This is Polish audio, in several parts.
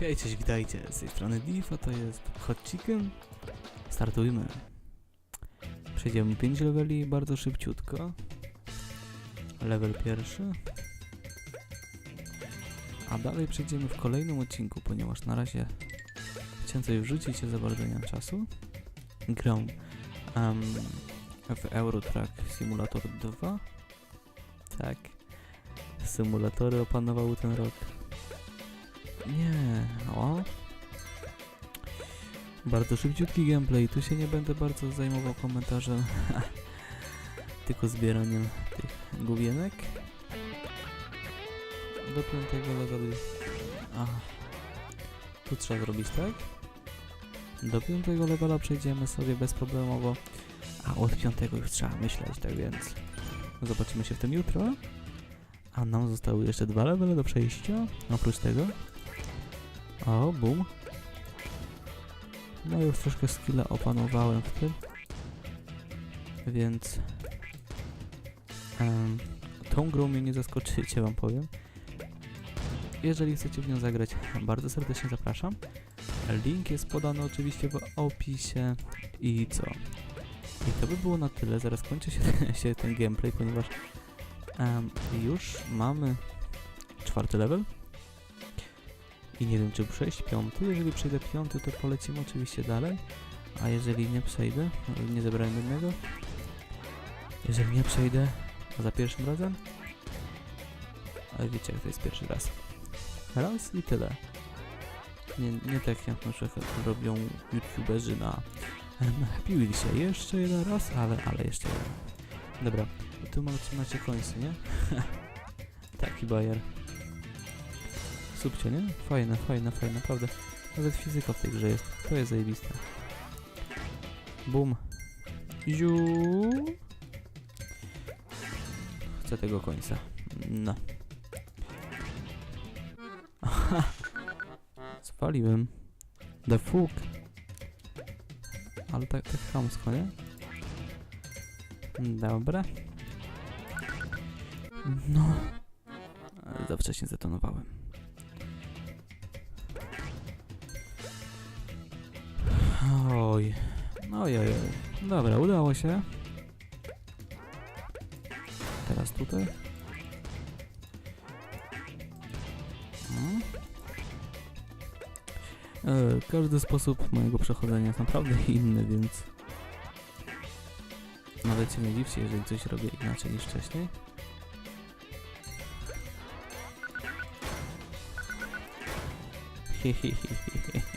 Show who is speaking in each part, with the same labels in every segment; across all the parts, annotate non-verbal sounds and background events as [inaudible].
Speaker 1: Hej, cześć, witajcie. Z tej strony Div, to jest Hot Chicken. Startujmy. Przejdziemy 5 leveli bardzo szybciutko. Level pierwszy. A dalej przejdziemy w kolejnym odcinku, ponieważ na razie chciałem coś wrzucić, za bardzo nie mam czasu. Grę em, w Eurotrack Simulator 2. Tak. Symulatory opanowały ten rok. Nie, o. Bardzo szybciutki gameplay, tu się nie będę bardzo zajmował komentarzem, [laughs] tylko zbieraniem tych główienek. Do piątego levelu. Aha. Tu trzeba zrobić tak? Do piątego levela przejdziemy sobie bezproblemowo, a od piątego już trzeba myśleć, tak więc zobaczymy się w tym jutro. A nam zostały jeszcze dwa levele do przejścia, oprócz tego. O, boom. No już troszkę skilla opanowałem w tym. Więc... em, tą grą mnie nie zaskoczycie, wam powiem. Jeżeli chcecie w nią zagrać, bardzo serdecznie zapraszam. Link jest podany oczywiście w opisie. I co? I to by było na tyle. Zaraz kończy się, [laughs] się ten gameplay, ponieważ em, już mamy czwarty level. I nie wiem, czy przejść piąty. Jeżeli przejdę piąty, to polecimy oczywiście dalej. A jeżeli nie przejdę, nie zebrałem jednego. Jeżeli nie przejdę za pierwszym razem, ale wiecie, jak to jest pierwszy raz. Raz i tyle. Nie, nie tak jak na przykład robią youtuberzy na em, Happy Wheelsie. Jeszcze jeden raz, ale, ale jeszcze jeden. Dobra, tu macie, macie końce, nie? [laughs] Taki bajer. Subcie, nie? Fajne, fajne, fajne, naprawdę. Nawet fizyka w tej grze jest. To jest zajebiste. Bum. Ziu. Chcę tego końca. No. [laughs] Aha. Zwaliłem. The fuck. Ale tak, tak chamsko, nie? Dobra. No. Za wcześnie zatonowałem. Oj. Oj, oj, oj. Dobra, udało się. Teraz tutaj. Mm. E, każdy sposób mojego przechodzenia jest naprawdę [laughs] inny, więc nawet się nie dziwcie, jeżeli coś robię inaczej niż wcześniej. Hehehehe.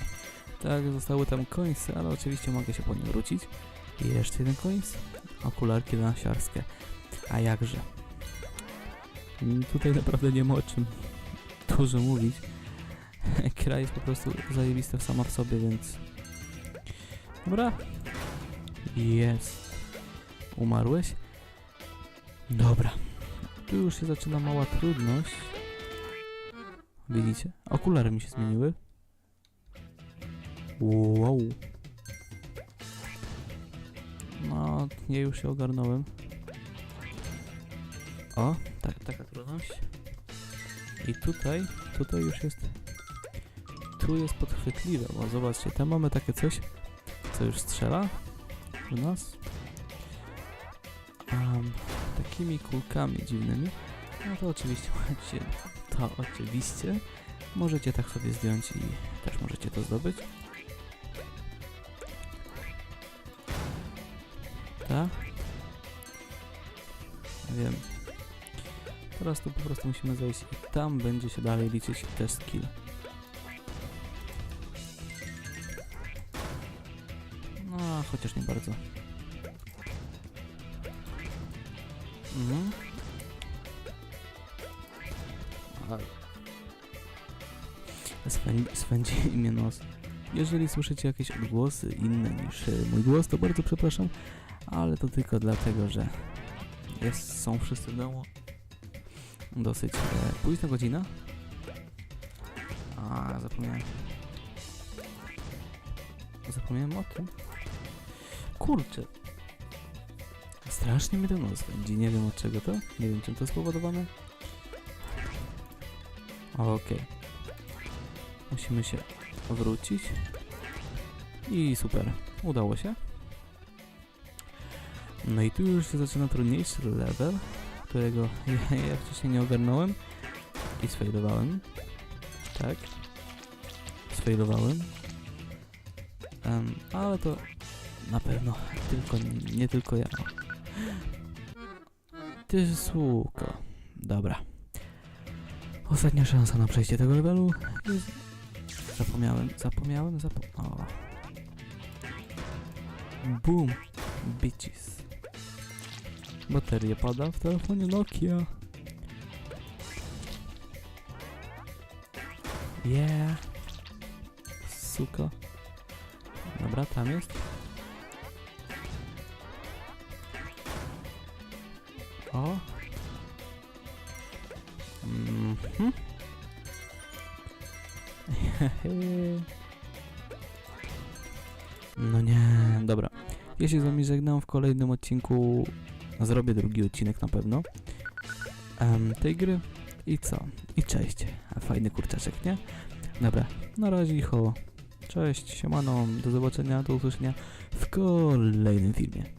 Speaker 1: Tak, zostały tam końce, ale oczywiście mogę się po nie wrócić. I jeszcze jeden końc. Okularki nasiarskie. A jakże. Mm, Tutaj naprawdę nie ma o czym dużo mówić. [laughs] Gra jest po prostu zajebista sama w sobie, więc... Dobra. Jest. Umarłeś? Dobra. Tu już się zaczyna mała trudność. Widzicie? Okulary mi się zmieniły. Wow. No, ja już się ogarnąłem. O, tak, taka trudność. I tutaj, tutaj już jest... Tu jest podchwytliwe, bo zobaczcie, tam mamy takie coś, co już strzela w nas. Um, takimi kulkami dziwnymi. No to oczywiście możecie, to oczywiście możecie tak sobie zdjąć i też możecie to zdobyć. Tak? Wiem. Teraz tu po prostu musimy zejść i tam będzie się dalej liczyć test kill. No, chociaż nie bardzo. Mhm. Swędzi, [laughs] mnie nos. Jeżeli słyszycie jakieś odgłosy inne niż e, mój głos, to bardzo przepraszam, ale to tylko dlatego, że jest, są wszyscy w domu. Dosyć e, późna godzina. A, zapomniałem. Zapomniałem o tym. Kurczę. Strasznie mnie ten nos spędzi. Nie wiem od czego to. Nie wiem czym to spowodowane. Okej. Musimy się wrócić. I super, udało się. No i tu już się zaczyna trudniejszy level, którego [laughs] ja, ja wcześniej nie ogarnąłem i sfailowałem. Tak. Sfailowałem. Em, ale to na pewno tylko, nie tylko ja. Ty słuko. Dobra. Ostatnia szansa na przejście tego levelu. Zapomniałem, zapomniałem, zapomniałem. Boom. Bitches. Bateria pada w telefonie Nokia. Yeah. Suka. Dobra, tam jest. O. Mhm. [laughs] no nie, dobra. Ja się z wami żegnam w kolejnym odcinku. Zrobię drugi odcinek na pewno. Em, tej gry. I co? I cześć. Fajny kurczaczek, nie? Dobra, na razie ho. Cześć, siemano, do zobaczenia, do usłyszenia w kolejnym filmie.